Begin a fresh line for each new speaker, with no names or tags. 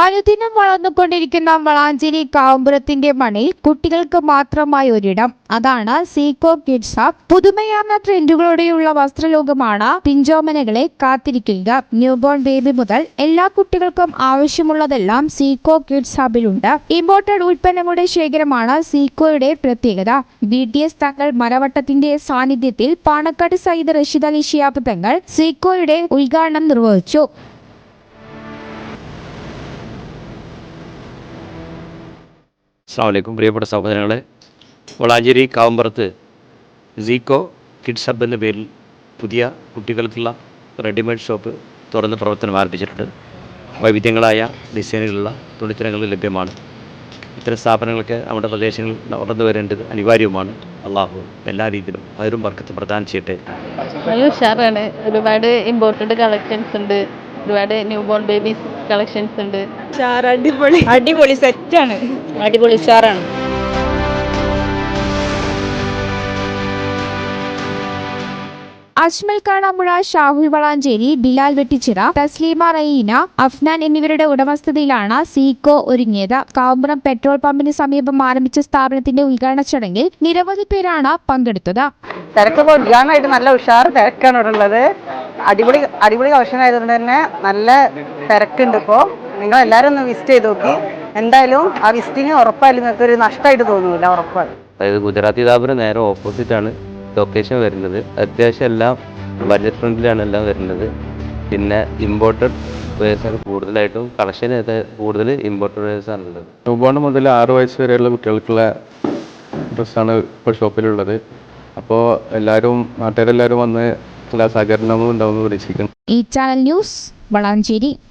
അനുദിനം വളർന്നുകൊണ്ടിരിക്കുന്ന വളാഞ്ചേരി കാമ്പുരത്തിന്റെ മണി കുട്ടികൾക്ക് മാത്രമായ ഒരിടം. അതാണ് സീക്കോ കിഡ്സ് ഹബ് പുതുമയാർന്ന ട്രെൻഡുകളോടെയുള്ള വസ്ത്രലോകമാണ് പിഞ്ചോമനകളെ കാത്തിരിക്കുക. ന്യൂബോൺ ബേബി മുതൽ എല്ലാ കുട്ടികൾക്കും ആവശ്യമുള്ളതെല്ലാം സീക്കോ കിഡ്സ് ഹബിലുണ്ട് ഇമ്പോർട്ടഡ് ഉൽപ്പന്നങ്ങളുടെ ശേഖരമാണ് സീക്കോയുടെ പ്രത്യേകത. ബി ടി എസ് തങ്ങൾ മരവട്ടത്തിന്റെ സാന്നിധ്യത്തിൽ പാണക്കാട് സയ്യിദ് റഷീദ് അലി ഷിയാബ് തങ്ങൾ സീക്കോയുടെ ഉദ്ഘാടനം നിർവഹിച്ചു.
അസ്സാം വലൈക്കും പ്രിയപ്പെട്ട സഹോദരങ്ങളെ വളാഞ്ചേരി കാവമ്പുറത്ത് സീക്കോ കിഡ്സ് ഹബ് എന്ന പേരിൽ പുതിയ കുട്ടികൾക്കുള്ള റെഡിമെയ്ഡ് ഷോപ്പ് തുറന്ന് പ്രവർത്തനം ആരംഭിച്ചിട്ടുണ്ട്. വൈവിധ്യങ്ങളായ ഡിസൈനുകളുള്ള തുണിത്തരങ്ങൾ ലഭ്യമാണ്. ഇത്തരം സ്ഥാപനങ്ങൾക്ക് നമ്മുടെ പ്രദേശങ്ങളിൽ വളർന്നു വരേണ്ടത് അനിവാര്യവുമാണ്. അള്ളാഹു എല്ലാ രീതിയിലും അവരും വർക്കത്ത് പ്രദാനം ചെയ്യട്ടെ.
ഒരുപാട് ഇമ്പോർട്ടഡ് കളക്ഷൻസ് ഉണ്ട്. ഒരുപാട് ന്യൂ ബോൺ ബേബീസ് കളക്ഷൻസ് ഉണ്ട്
അടിപൊളി. അടിപൊളി സെറ്റാണ് അടിപൊളി ഉഷാറാണ്
അജ്മൽ കാണാമ്പുഴ ഷാഹുൽ വളാഞ്ചേരി ബിലാൽ വെട്ടിച്ചിറ തസ്ലീമ റയീന അഫ്നാൻ എന്നിവരുടെ ഉടമസ്ഥതയിലാണ് സീക്കോ ഒരുങ്ങിയത്. കാവുമ്പുറം പെട്രോൾ പമ്പിന് സമീപം ആരംഭിച്ച സ്ഥാപനത്തിന്റെ ഉദ്ഘാടന ചടങ്ങിൽ നിരവധി പേരാണ് പങ്കെടുത്തത്.
തിരക്കൊക്കെ ഉദ്ഘാടനമായിട്ട് നല്ല ഉഷാർ തിരക്കാണ് ഇവിടെ ഉള്ളത്. അടിപൊളി അടിപൊളി കളക്ഷൻ തന്നെ നല്ല തിരക്കുണ്ട് ഇപ്പോൾ നിങ്ങൾ എല്ലാവരും ഒന്ന് വിസിറ്റ് ചെയ്ത് നോക്കി. എന്തായാലും ആ വിസിറ്റിങ് ഉറപ്പായാലും നിങ്ങൾക്ക് ഒരു നഷ്ടമായിട്ട് തോന്നുന്നില്ല ഉറപ്പാണ്.
അതായത് ഗുജറാത്തി സ്ഥാപനം നേരെ ഓപ്പോസിറ്റാണ് ലൊക്കേഷൻ വരുന്നത്. അത്യാവശ്യം എല്ലാം ബഡ്ജറ്റ് ഫ്രണ്ട്ലിയാണ് എല്ലാം വരുന്നത്. പിന്നെ ഇമ്പോർട്ടഡ് വേഴ്സാണ് കൂടുതലായിട്ടും കളക്ഷൻ കൂടുതൽ ഇമ്പോർട്ടഡ് വേഴ്സാണ് ഉള്ളത്.
ന്യൂബോൺ മുതൽ ആറ് വയസ്സ് വരെയുള്ള കുട്ടികൾക്കുള്ള ഡ്രസ്സാണ് ഇപ്പോൾ ഷോപ്പിലുള്ളത്. അപ്പോൾ എല്ലാവരും നാട്ടുകാരെല്ലാവരും വന്ന് എല്ലാ സഹകരണവും ഉണ്ടാവുമെന്ന് പ്രതീക്ഷിക്കുന്നു.
ഈ ചാനൽ ന്യൂസ് വളാഞ്ചേരി.